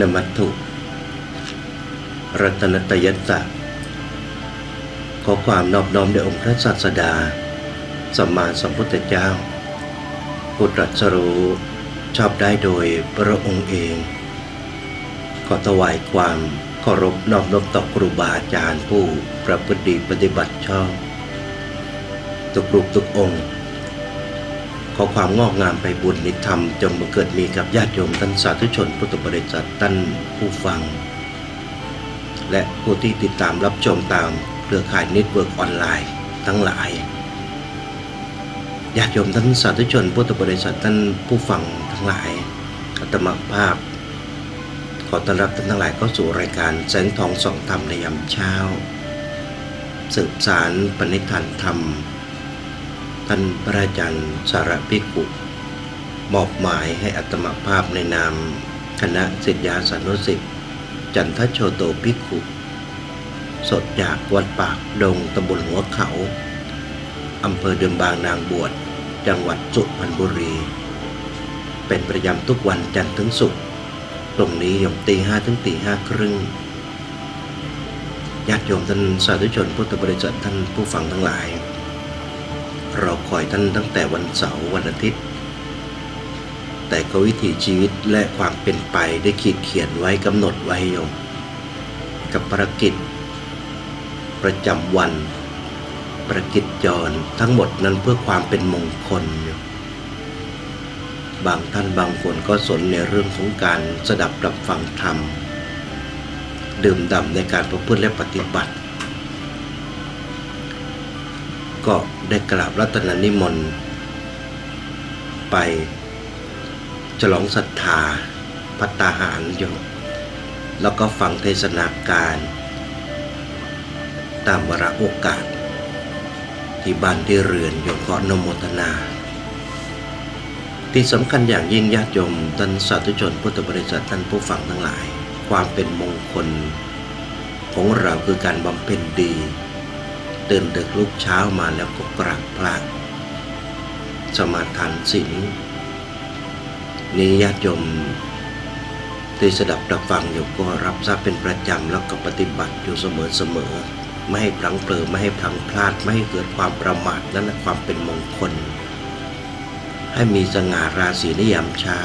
นมัตถุ รัตนตยัตตะขอความนอบน้อมแด่องค์พระศาสดา สัมมาสัมพุทธเจ้าผู้ตรัสรู้ชอบได้โดยพระองค์เอง ขอถวายความเคารพนอบน้อมต่อครูบาอาจารย์ผู้ประพฤติปฏิบัติชอบ ทุกรูปทุกองค์ ขอความงอกงามไปบุญนิธรรมจงบังเกิดมีกับญาติโยมท่านสาธุชนพุทธบริษัทท่านผู้ฟัง และผู้ที่ติดตามรับชมตามเครือข่ายเน็ตเวิร์กออนไลน์ทั้งหลายญาติโยมท่านสาธุชนพุทธบริษัทท่านผู้ฟังทั้งหลายอัตมาภาพ ขอต้อนรับท่านทั้งหลายเข้าสู่รายการแสงทองส่องธรรมในยามเช้า สืบสารปณิธานธรรม ท่านพระอาจารย์สารพิกุมอบหมายให้อัตมาภาพในนามคณะศิษยาสนุสิทธิ์จันทโชโตพิกุสดจากวัดปากดงตำบลหัวเขาอำเภอเดิมบางนางบวช จังหวัดสุพรรณบุรี เป็นประจำทุกวันจันทร์ถึงศุกร์ตรงนี้ยมตีห้าถึงตีห้าครึ่งญาติโยมท่านสาธุชนพุทธบริษัทท่านผู้ฟังทั้งหลาย ราคอยท่านตั้งแต่วันเสาร์วันอาทิตย์ แต่ก็วิถีชีวิตและความเป็นไปได้ขีดเขียนไว้กำหนดไว้โยม กับภารกิจ ประจำวันประกิจจรทั้งหมดนั้นเพื่อความเป็นมงคล บางท่านบางคนก็สนในเรื่องของการสดับรับฟังธรรม ดื่มด่ำในการประพฤติและปฏิบัติ ก็ ได้กราบรัตนนิมนต์ไป ฉลองศรัทธาพัตตาหารโยมแล้วก็ฟังเทศนาการ ตามวาระโอกาส ที่บ้านที่เรือนโยมขออนโมทนา ที่สำคัญอย่างยิ่งญาติโยมท่านสาธุชนพุทธบริษัทท่านผู้ฟังทั้งหลาย ความเป็นมงคล ของเราคือการบำเพ็ญดีตื่นดึกลุกเช้ามาแล้วก็ กราบพระสมาทานศีลนี้ญาติโยมที่สดับรับฟังอยู่ก็รับทราบเป็นประจำแล้วก็ปฏิบัติอยู่เสมอๆไม่ให้พลังเผลอไม่ให้พลังพลาดไม่ให้เกิดความประมาทนั่นแหละความเป็นมงคล ให้มีสง่าราศีในยามเช้า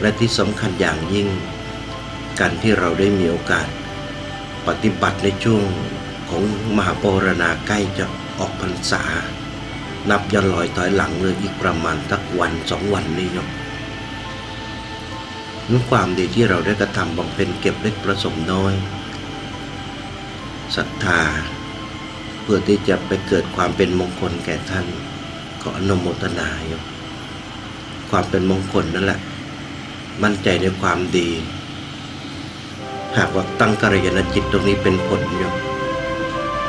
และที่สำคัญอย่างยิ่ง การที่เราได้มีโอกาส ปฏิบัติในช่วงของมหาปรณาใกล้จะ ออกพรรษา นับย้อนลอยถอยหลังเลยอีกประมาณสักวันสองวันนี้โยมนั้นความดีที่เราได้กระทำบำเพ็ญเก็บเล็กประสมน้อยศรัทธา เพื่อที่จะไปเกิดความเป็นมงคลแก่ท่านขออนุโมทนาโยมความเป็นมงคลนั่นแหละ มั่นใจในความดี หากว่าตั้งกัลยาณจิตตรงนี้เป็นผลโยม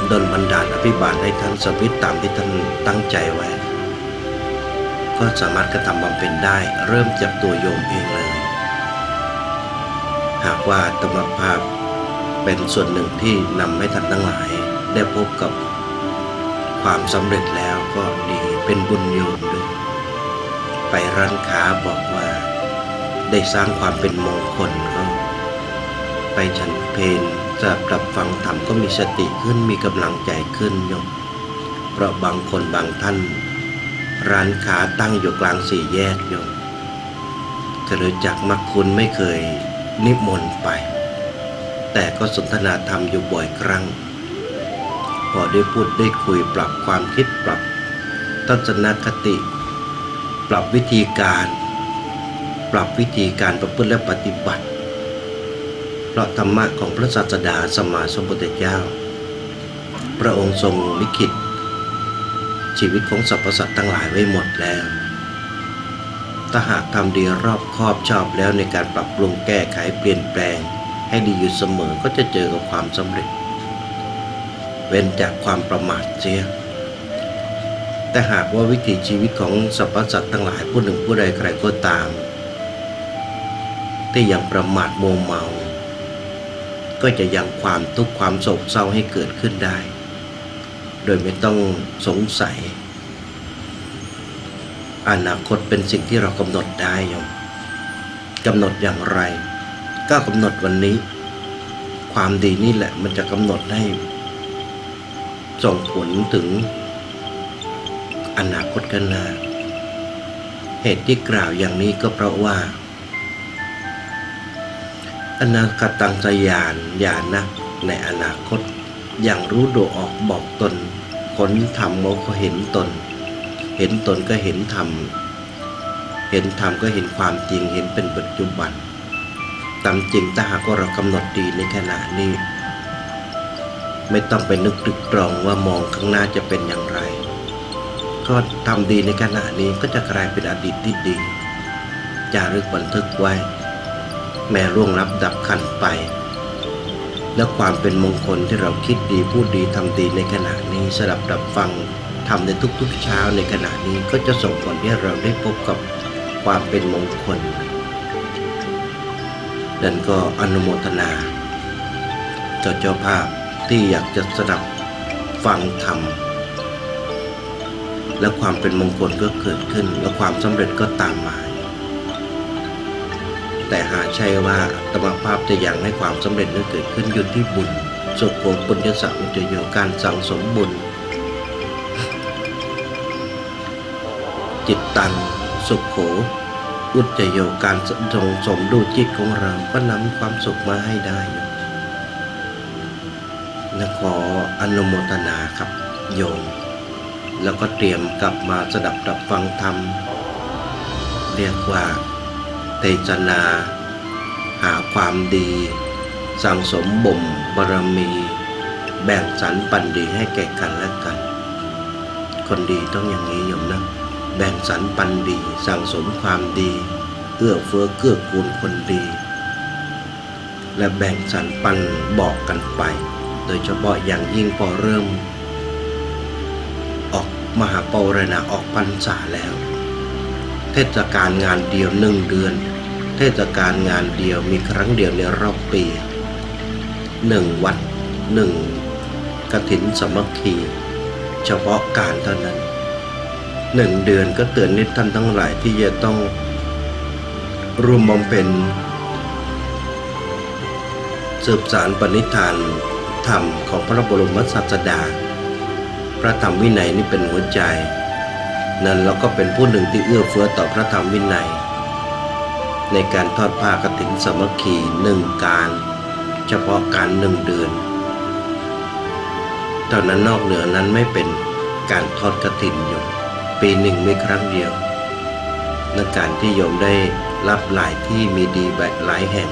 ดลบันดาลอภิบาลให้ท่านสมิทตามที่ท่านตั้งใจไว้ ก็สามารถกระทำบำเพ็ญได้เริ่มจากตัวโยมเองเลย หากว่าธรรมภาพเป็นส่วนหนึ่งที่นำให้ท่านทั้งหลาย ได้พบกับความสำเร็จแล้วก็ดีเป็นบุญโยมด้วย ไปร้านค้าบอกว่า ได้สร้างความเป็นมงคลก็ไปฉันเพล นจะปรับฟังธรรมก็มีสติขึ้นมีกำลังใจขึ้นโยมเพราะบางคนบางท่าน ร้านค้าตั้งอยู่กลางสี่แยกโยมเธอรู้จักมักคุณไม่เคยนิมนต์ไป แต่ก็สนทนาธรรมอยู่บ่อยครั้ง พอได้พูดได้คุยปรับความคิดปรับทัศนคติ ปรับวิธีการ ปรับวิธีการประพฤติและปฏิบัติ เพราะธรรมะของพระศาสดาสมมาสมพุทธเจ้า พระองค์ทรงลิขิตชีวิตของสรรพสัตว์ทั้งหลายไว้หมดแล้ว ถ้าหากทำดีรอบคอบชอบแล้วในการปรับปรุงแก้ไขเปลี่ยนแปลง ให้ดีอยู่เสมอก็จะเจอกับความสำเร็จ เว้นจากความประมาทเสีย แต่หากว่าวิถีชีวิตของสรรพสัตว์ทั้งหลายผู้หนึ่งผู้ใดใครก็ตาม ที่ยังประมาทโมเมา ก็จะยังความทุกข์ความโศกเศร้าให้เกิดขึ้นได้ โดยไม่ต้องสงสัย อนาคตเป็นสิ่งที่เรากำหนดได้ยมกำหนดอย่างไร ก็กำหนดวันนี้ ความดีนี่แหละมันจะกำหนดให้ส่งผลถึง อนาคตกันนา เหตุที่กล่าวอย่างนี้ก็เพราะว่า อนาคตังสยานญาณะในอนาคต อย่างรู้โดออกบอกตนค้นธรรมมก็เห็นตน เห็นตนก็เห็นธรรม เห็นธรรมก็เห็นความจริงเห็นเป็นปัจจุบันตามจริงถ้าหากว่าเรากำหนดดีในขณะนี้ ไม่ต้องไปนึกตรึกตรองว่ามองข้างหน้าจะเป็นอย่างไร ก็ทำดีในขณะนี้ก็จะกลายเป็นอดีตที่ดีจารึกบันทึกไว้ แม้ร่วงรับดับขันไป และความเป็นมงคลที่เราคิดดีพูดดีทำดีในขณะนี้สลับดับฟังทำในทุกๆเช้าในขณะนี้ก็จะส่งผลให้เราได้พบกับความเป็นมงคลดันก็อนุโมทนาเจ้าเจ้าภาพที่อยากจะสดับฟังธรรมและความเป็นมงคลก็เกิดขึ้นและความสำเร็จก็ตามมา แต่หาใช่ว่าธรรมภาพจะยังให้ความสำเร็จนั้นเกิดขึ้นอยู่ที่บุญสุขโขปุญญสังอุจโยการสั่งสมบุญ จิตตังสุขโขอุจโยการทรงสมดูจิตของเราก็นำความสุขมาให้ได้อยู่และขออนุโมทนาครับโยม แล้วก็เตรียมกลับมาสดับดับฟังธรรม เรียกว่า เทศนา หาความดี สั่งสมบ่มบารมี แบ่งสรรปันดีให้แก่กันและกัน คนดีต้องอย่างนี้โยมนะ แบ่งสรรปันดี สั่งสมความดี เอื้อเฟื้อเกื้อกูลคนดี และแบ่งสรรปันบอกกันไป โดยเฉพาะอย่างยิ่งพอเริ่ม ออกมหาปรณาออกพรรษาแล้วเทศกาลงานเดียวหนึ่งเดือน ทศกาลงานเดียวมีครั้งเดียวในรอบปีหนึ่งวัดหนึ่งกฐินสมัคคี เฉพาะการเท่านั้นหนึ่งเดือนก็เตือนนิท่านทั้งหลายที่จะต้องร่วมบำเพ็ญสืบสารปณิธานธรรมของพระบรมศาสดา พระธรรมวินัยนี่เป็นหัวใจ นั้นเราก็เป็นผู้หนึ่งที่เอื้อเฟื้อต่อพระธรรมวินัย ในการทอดผ้ากฐินสามัคคีหนึ่งการ เฉพาะการหนึ่งเดือนเท่านั้นนอกเหนือนั้นไม่เป็นการทอดกฐินอยู่ ปีหนึ่งไมีครั้งเดียวในการที่โยมได้รับหลายที่มีดีแบบหลายแห่ง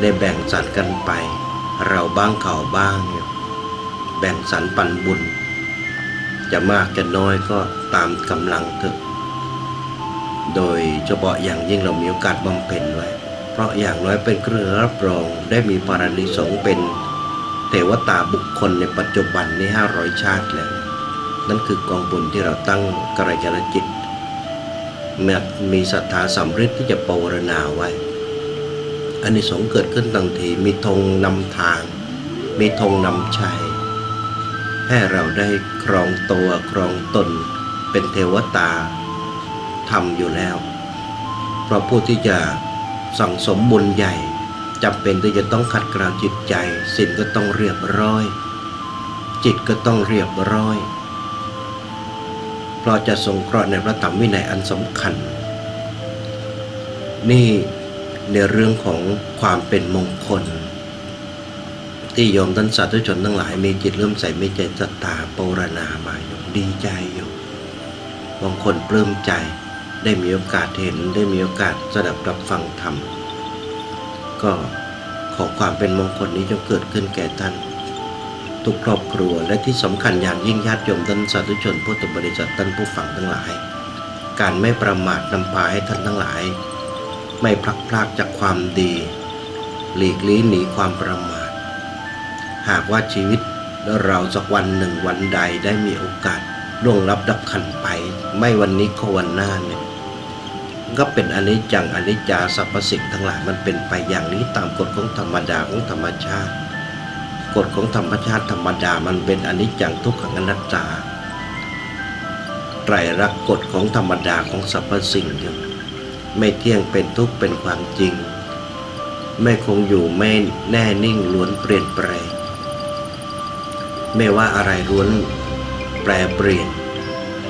ได้แบ่งสรรกันไป เราบ้างเขาบ้างอยู่แบ่งสรรปันบุญ จะมากจะน้อยก็ตามกำลังเถอะ โดยเฉพาะอย่างยิ่งเรามีโอกาสบำเพ็ญไว้ เพราะอย่างน้อยเป็นเครื่องรับรองได้มีปารานิสงเป็นเทวตาบุคคลในปัจจุบันนี้ห้าร้อยชาติแล้ว นั่นคือกองบุญที่เราตั้งกระยาณจิตมีมีศรัทธาสำฤทธิ์ที่จะปวารณาไว้อันนี้สงเกิดขึ้นทันทีมีธงนำทาง มีธงนำชัย ให้เราได้ครองตัวครองตนเป็นเทวตา ทำอยู่แล้ว เพราะผู้ที่จะสั่งสมบุญใหญ่จำเป็นที่จะต้องขัดเกลาจิตใจสิ่งก็ต้องเรียบร้อย จิตก็ต้องเรียบร้อยเพราะจะสงเคราะห์ในพระธรรมวินัยอันสำคัญ นี่ในเรื่องของความเป็นมงคล ที่โยมท่านสาธุชนทั้งหลายมีจิตเริ่มใสมีใจศรัทธาปรณามาอยู่ดีใจอยู่บางคนปลื้มใจ ได้มีโอกาสเห็นได้มีโอกาสสดับรับฟังธรรม ก็ขอความเป็นมงคลนี้จงเกิดขึ้นแก่ท่าน ทุกครอบครัวและที่สำคัญอย่างยิ่งญาติโยมท่านสาธุชนพุทธบริษัทท่านผู้ฟังทั้งหลาย การไม่ประมาทนำพาให้ท่านทั้งหลาย ไม่พลักพรากจากความดี หลีกลี่หนีความประมาท หากว่าชีวิตเราสักวันหนึ่งวันใดได้มีโอกาสล่วงรับดับขันไป ไม่วันนี้ก็วันหน้าเนี่ย ก็เป็นอนิจจังอนิจจาสรรพสิ่งทั้งหลายมันเป็นไปอย่างนี้ตามกฎของธรรมดาของธรรมชาติ กฎของธรรมชาติธรรมดามันเป็นอนิจจังทุกขังอนัตตาไตรลักษณ์กฎของธรรมดาของสรรพสิ่งอยู่ไม่เที่ยงเป็นทุกข์เป็นความจริง ไม่คงอยู่ไม่แน่นิ่งล้วนเปลี่ยนแปลงไม่ว่าอะไรล้วนแปรเปลี่ยน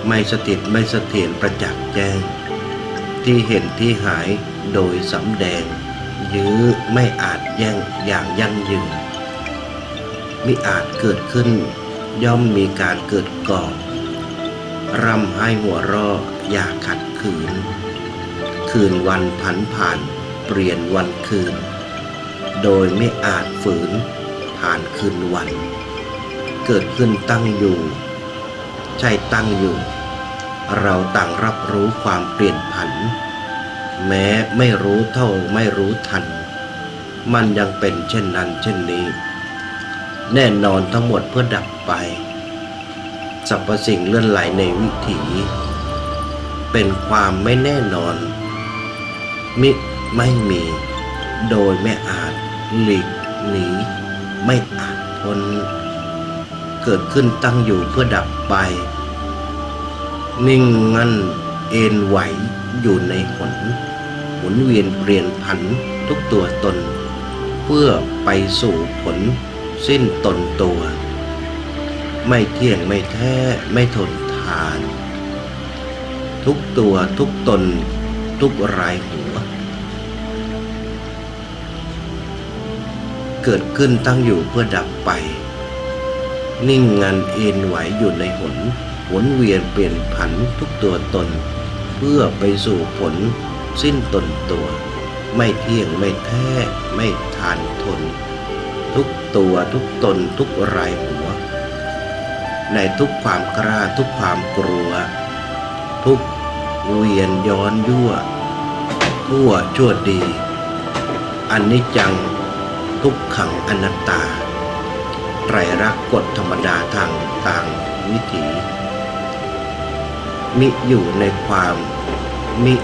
ไม่สถิตไม่เสถียรประจักษ์แจ้ง ที่เห็นที่หายโดยสำแดง ยื้อไม่อาจแย่งอย่างยั่งยืนมิอาจเกิดขึ้น ย่อมมีการเกิดก่อนร่ำให้หัวรออย่าขัดขืน คืนวันผันผ่านเปลี่ยนวันคืน โดยไม่อาจฝืนผ่านคืนวัน เกิดขึ้นตั้งอยู่ ใช่ตั้งอยู่ เราต่างรับรู้ความเปลี่ยนผัน แม้ไม่รู้เท่าไม่รู้ทัน มันยังเป็นเช่นนั้นเช่นนี้ แน่นอนทั้งหมดเพื่อดับไปสรรพสิ่งเลื่อนไหลในวิถี เป็นความไม่แน่นอน มิไม่มี โดยไม่อาจหลีกหนีไม่อาจทนเกิดขึ้นตั้งอยู่เพื่อดับไป นิ่งงันเอ็นไหวอยู่ในหนหมุนเวียนเปลี่ยนผันทุกตัวตน เพื่อไปสู่ผลสิ้นตนตัว ไม่เที่ยงไม่แท้ไม่ทนทาน ทุกตัวทุกตน ทุกรายหัว เกิดขึ้นตั้งอยู่เพื่อดับไป นิ่งงันเอ็นไหวอยู่ในหน หมุนเวียนเปลี่ยนผันทุกตัวตน เพื่อไปสู่ผลสิ้นตนตัว ไม่เที่ยงไม่แท้ไม่ทานทน ทุกตัวทุกตนทุกรายหัว ในทุกความกล้าทุกความกลัว ทุกเวียนย้อนยั่ว ทั่วชั่วดีอันนิจจังทุกขังอนัตตาไตรรักษ์กฎธรรมดาทางต่างวิถี มิอยู่ในความมิ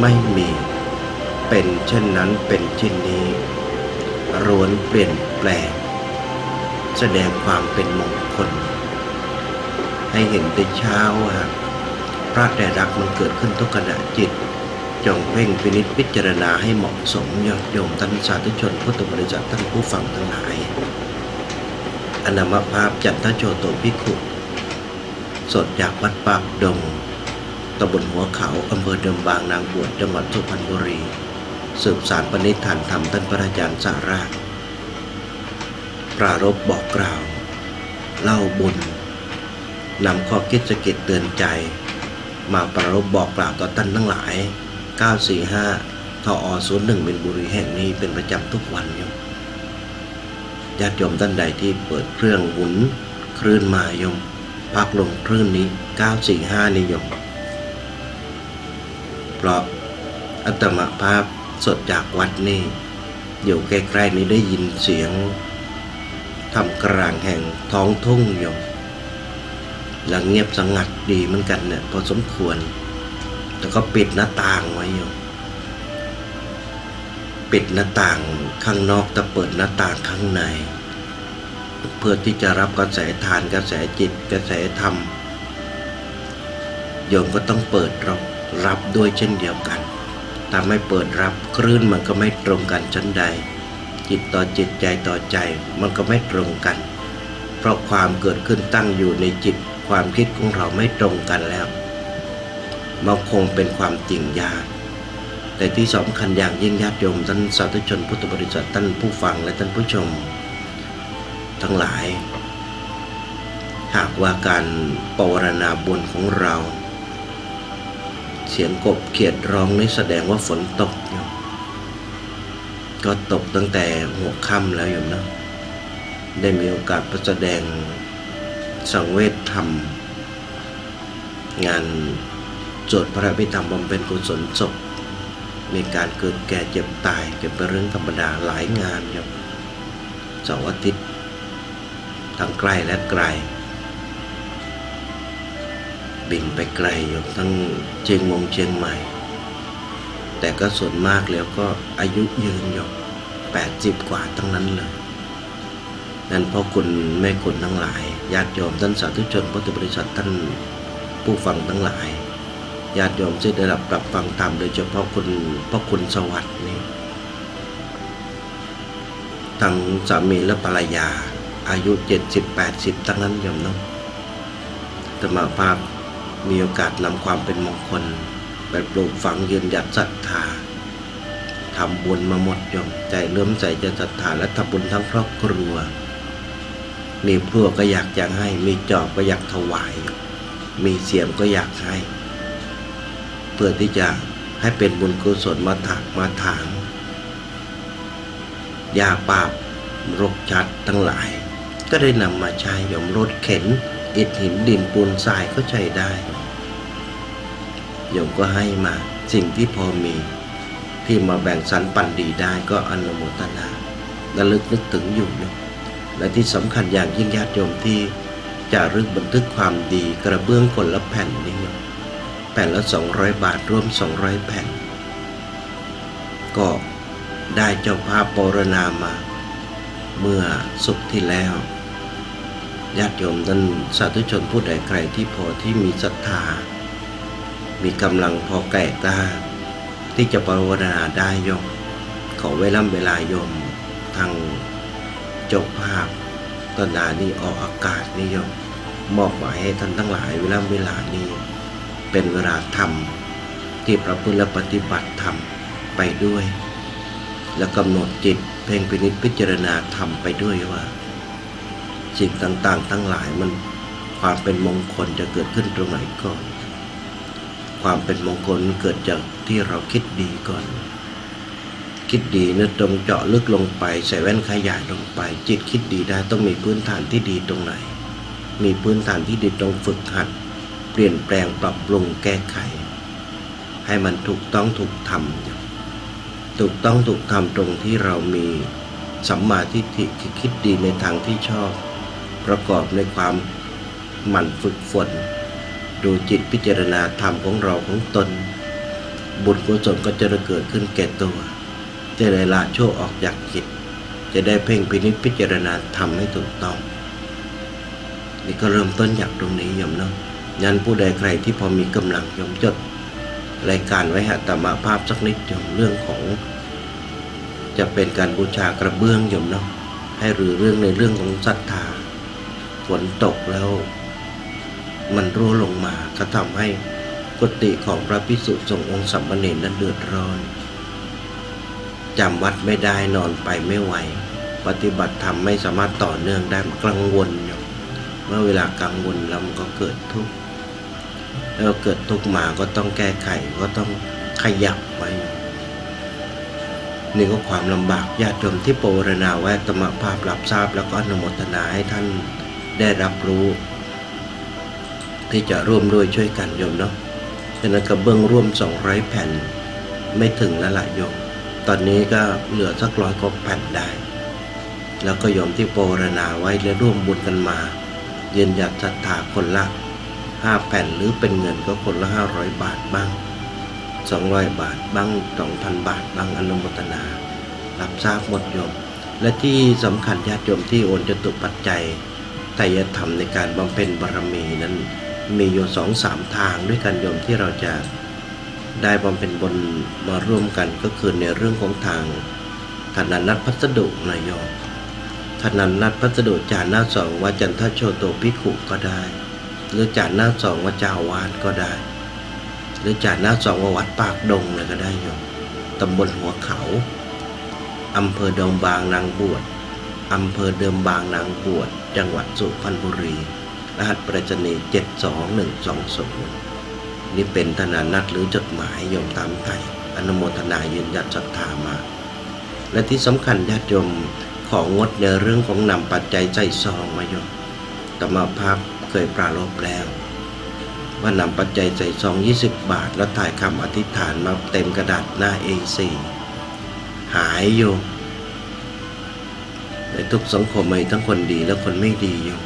ไม่มี เป็นเช่นนั้นเป็นเช่นนี้รวนเปลี่ยนแปลง แสดงความเป็นมงคล ให้เห็นแต่เช้าว่าพระแต่รักมันเกิดขึ้นทุกขณะจิต จงเพ่งพินิจพิจารณาให้เหมาะสมยอดโยมท่านสาธุชนพุทธบริษัทท่านผู้ฟังทั้งหลาย อนามภาพจันทโชโตภิกขุสดจากวัดปากดง ตำบลหัวเขาอำเภอเดิมบางนางบวชจังหวัดสุพรรณบุรี สืบสารปณิธานธรรมท่านพระอาจารย์สาราปรารบบอกกล่าว เล่าบุญนำข้อคิดสะกิดเตือนใจ มาปรารบบอกกล่าวต่อท่านทั้งหลาย 945ทอ01เป็นบุรีแห่งนี้เป็นประจำทุกวันโยมญาติโยมท่านใดที่เปิดเครื่องหมุนคลื่นมายม พักลงคลื่นนี้ 945นิยม ราะอัตมภาพสดจากวัดนี่ อยู่ใกล้ๆนี้ได้ยินเสียงทำกลางแห่งท้องทุ่งโยมแล้วเงียบสงัดดีเหมือนกันเนี่ยพอสมควร แต่ก็ปิดหน้าต่างไว้โยมปิดหน้าต่างข้างนอกแต่เปิดหน้าต่างข้างใน เพื่อที่จะรับกระแสทานกระแสจิตกระแสธรรมโยมก็ต้องเปิดรับ รับด้วยเช่นเดียวกันถ้าไม่เปิดรับคลื่นมันก็ไม่ตรงกันชั้นใด จิตต่อจิตใจต่อใจมันก็ไม่ตรงกัน เพราะความเกิดขึ้นตั้งอยู่ในจิตความคิดของเราไม่ตรงกันแล้วมันคงเป็นความจริงยากแต่ที่สำคัญอย่างยิ่งญาติโยมท่านสาธุชนพุทธบริษัทท่านผู้ฟังและท่านผู้ชม ทั้งหลาย หากว่าการปวารณาบุญของเรา สียงกบเขียดร้องนี่แสดงว่าฝนตกอยู่ก็ตกตั้งแต่หัวค่ำแล้วอยู่นะได้มีโอกาสประแสดงสังเวชธรรม งานสวดพระพิธรรมบำเพ็ญกุศลศพมีการเกิดแก่เจ็บตายเก็บเป็นเรื่องธรรมดาหลายงานอยู่เสาร์อาทิตย์ทั้งใกล้และไกล บินไปไกลอยู่ทั้งเชียงมงเชียงใหม่ แต่ก็ส่วนมากแล้วก็อายุยืนอยู่แปดสิบกว่าทั้งนั้นเลย นั่นเพราะคุณแม่คุณทั้งหลายญาติโยมท่านสาธุชนพุทธบริษัทท่านผู้ฟังทั้งหลายญาติโยมที่ได้รับปรับฟังธรรมโดยเฉพาะคุณพ่อคุณสวัสดิ์นี่ทั้งสามีและภรรยาอายุเจ็ดสิบแปดสิบทั้งนั้นโยมเนาะธรรมาภาพ มีโอกาสนำความเป็นมงคลไปปลูกฝังยืนหยัดศรัทธาทำบุญมาหมดยมใจเริ่มใส่จะศรัทธาและทำบุญทั้งครอบครัว มีพลั่วก็อยากจะให้ มีจอบก็อยากถวาย มีเสียมก็อยากให้ เพื่อที่จะให้เป็นบุญกุศลมาถักมาถางยาปราบรกชัดทั้งหลาย ก็ได้นำมาใช้ยมรถเข็น อิฐหินดินปูนทรายก็ใช้ได้โยมก็ให้มาสิ่งที่พอมี ที่มาแบ่งสรรปันดีได้ก็อนุโมทนาและลึกนึกถึงอยู่โยมและที่สำคัญอย่างยิ่งญาติโยมที่จะรึกบันทึกความดีกระเบื้องคนละแผ่นนี่โยมแผ่นละ 200 บาทรวม 200 แผ่น ก็ได้เจ้าภาพปรณามา เมื่อสุขที่แล้ว ญาติโยมท่านสาธุชนผู้ใดใครที่พอที่มีศรัทธา มีกำลังพอแก่กล้าที่จะปรนนาได้ยมขอเวลาเวลาโยมทางจ้าภาพตอนนานี้ออกอากาศนิยมมอบหมายให้ท่านทั้งหลายเวลาเวลานี้ เป็นเวลาทำที่พระพุทธและปฏิบัติธรรมไปด้วย และกำหนดจิตเพ่งพินิจพิจารณาธรรมไปด้วยว่า สิ่งต่างๆ ทั้งหลายมันความเป็นมงคลจะเกิดขึ้นตรงไหนก่อน ความเป็นมงคลเกิดจากที่เราคิดดีก่อน คิดดีเนี่ยตรงเจาะลึกลงไป ใส่แว่นขยายลงไป จิตคิดดีได้ต้องมีพื้นฐานที่ดีตรงไหน มีพื้นฐานที่ดีตรงฝึกหัด เปลี่ยนแปลงปรับปรุงแก้ไข ให้มันถูกต้องถูกทำถูกต้องถูกทำตรงที่เรามีสัมมาทิฏฐิคือคิดดีในทางที่ชอบ ประกอบในความหมั่นฝึกฝน ดูจิตพิจารณาธรรมของเราของตน บุญกุศลก็จะเกิดขึ้นแก่ตัว จะได้ละชั่วออกจากจิต จะได้เพ่งพินิจพิจารณาธรรมให้ถูกต้อง นี่ก็เริ่มต้นจากตรงนี้ยมเนาะยันผู้ใดใครที่พอมีกำลังยมจดรายการไว้หาตมาภาพสักนิดยมเรื่องของ จะเป็นการบูชากระเบื้องยมเนาะให้หรือเรื่องในเรื่องของศรัทธา ฝนตกแล้ว มันรั่วลงมาก็ทำให้กุฏิของพระพิสุทรงองค์สัมมเนรนั้นเดือดร้อนจำวัดไม่ได้นอนไปไม่ไหว ปฏิบัติธรรมไม่สามารถต่อเนื่องได้มันกังวลอยู่เมื่อเวลากังวลแล้วมันก็เกิดทุกข์แล้วเกิดทุกข์มาก็ต้องแก้ไขก็ต้องขยับไว้นี่ก็ความลำบากญาติโยมที่โปรณาไว้ตมภาพรับทราบแล้วก็อนโมทนาให้ท่าน ได้รับรู้ ที่จะร่วมด้วยช่วยกันโยมเนาะฉะนั้นกระเบื้องร่วม 200 แผ่นไม่ถึงแล้วละโยม ตอนนี้ก็เหลือสักร้อยกว่าแผ่นได้ แล้วก็โยมที่โปรณาไว้และร่วมบุญกันมายืนหยัดศรัทธาคนละ5แผ่นหรือเป็นเงินก็คนละ500บาทบ้าง200บาทบ้าง2,000บาทบ้างอนุโมทนา รับทราบหมดโยม และที่สำคัญญาติโยมที่โอนจตุปัจจัย ตรยธรรมในการบำเพ็ญบารมีนั้น มีอยู่สองสามทางด้วยกันโยมที่เราจะได้บำเพ็ญบนมาร่วมกันก็คือในเรื่องของทางธนานัดพัสดุนายโยมธนานัดพัสดุจานหน้าสองวาจันทโชโตพิขุก็ได้ หรือจานหน้าสองวาจาวาดก็ได้ หรือจานหน้าสองววัดปากดงเลยก็ได้โยมตำบลหัวเขาอำเภอดงบางนางบวชอำเภอเดิมบางนางบวช จังหวัดสุพรรณบุรี รหัสปรษณีย์72120 นี่เป็นธนานัดหรือจดหมายโยมตามไทยอนุโมทนายืนยันศรัทธามา และที่สำคัญญาติโยมของงดในเรื่องของนำปัจจัยใจซองมาโยมตมาภาพเคยปรารบแล้ว ว่านำปัจจัยใส่ซอง20 บาท แล้วถ่ายคำอธิษฐานมาเต็มกระดาษหน้า A4 หายโยม ในทุกสังคมมีทั้งคนดีและคนไม่ดีโยม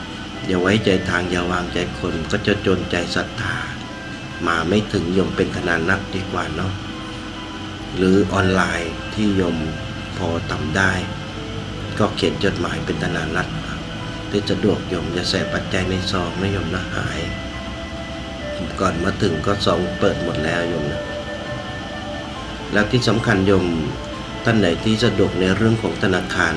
อย่าไว้ใจทางอย่าวางใจคนก็จะจนใจศรัทธา มาไม่ถึงโยมเป็นขนาดนักดีกว่าเนาะหรือออนไลน์ที่โยมพอทำได้ ก็เขียนจดหมายเป็นธนานัดที่สะดวกโยมจะใส่ปัจจัยในซองนะโยมนะหายก่อนมาถึงก็ซองเปิดหมดแล้วโยมนะแล้วที่สำคัญโยมท่านไหนที่สะดวกในเรื่องของธนาคาร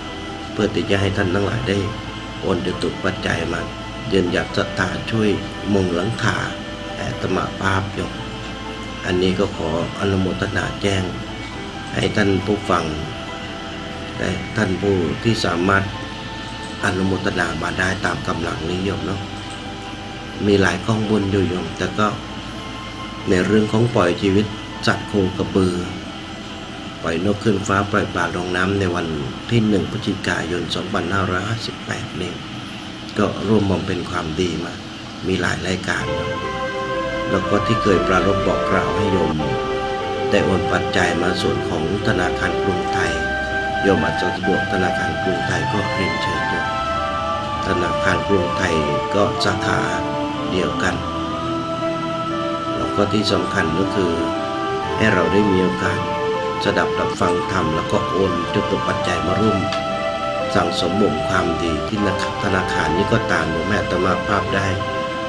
เพื่อที่จะให้ท่านทั้งหลายได้โอนจตุปัจจัยมายืนหยัดศรัทธาช่วยมุงหลังคาแอตมาภาพอยู่อันนี้ก็ขออนุโมทนาแจ้ง ให้ท่านผู้ฟังและท่านผู้ที่สามารถอนุโมทนามาได้ตามกำลังนิยมเนาะมีหลายข้องบุญอยู่ยม แต่ก็ในเรื่องของปล่อยชีวิตสัตว์โคกระบือ ปล่อยนกขึ้นฟ้าปล่อยปลาลงน้ำในวันที่หนึ่งพฤศจิกายน 2558 นี้ก็ร่วมมองเป็นความดีมา มีหลายรายการแล้วก็ที่เคยประรบบอกกล่าวให้โยมได้โอนปัจจัยมาส่วนของธนาคารกรุงไทย โยมอาจจะสะดวกธนาคารกรุงไทยก็เรียนเชิญโยมธนาคารกรุงไทยก็สาขาเดียวกัน แล้วก็ที่สำคัญก็คือให้เราได้มีโอกาส สดับรับฟังธรรมแล้วก็โอนจดตุปัจจัยมาร่วมสั่งสมบุญความดีที่ธนาคารนี้ก็ตามหลวงแม่ตมาภาพได้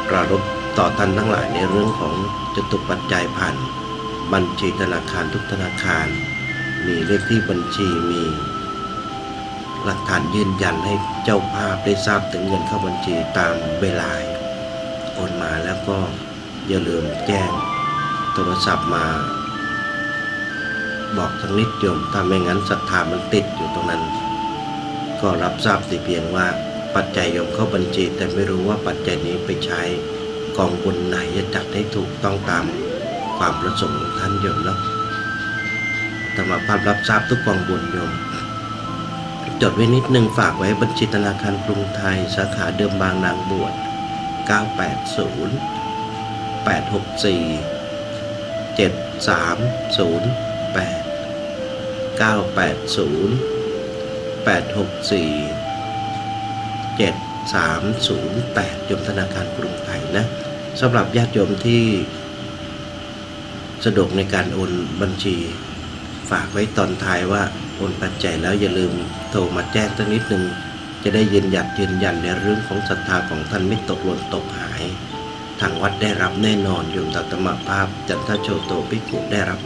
ปรารบต่อท่านทั้งหลายในเรื่องของจตุปัจจัยผ่านบัญชีธนาคารทุกธนาคาร มีเลขที่บัญชีมี หลักฐานยืนยันให้เจ้าภาพได้ทราบถึงเงินเข้าบัญชีตามเวลาโอนมาแล้วก็อย่าลืมแจ้งโทรศัพท์มา บอกทั้งนิดโยม ถ้าไม่งั้นศรัทธามันติดอยู่ตรงนั้น ก็รับทราบแต่เพียงว่าปัจจัยโยมเข้าบัญชี แต่ไม่รู้ว่าปัจจัยนี้ไปใช้กองบุญไหนจะจัดให้ถูกต้องตามความประสงค์ของท่านโยมเนาะธรรมภาพรับทราบทุกกองบุญโยม จดไว้นิดนึงฝากไว้บัญชีธนาคารกรุงไทย สาขาเดิมบางนางบวช 980 864 7308 980 864 7308 ยมธนาคารกรุงไทยนะสำหรับญาติโยมที่สะดวกในการโอนบัญชี ฝากไว้ตอนท้ายว่าโอนปัจจัยแล้วอย่าลืมโทรมาแจ้งสักนิดหนึ่งจะได้ยืนหยัดยืนยันในเรื่องของศรัทธาของท่านไม่ตกหล่นตกหาย ทางวัดได้รับแน่นอนโยมตัตมภาพจันทโชโตภิกขุได้รับ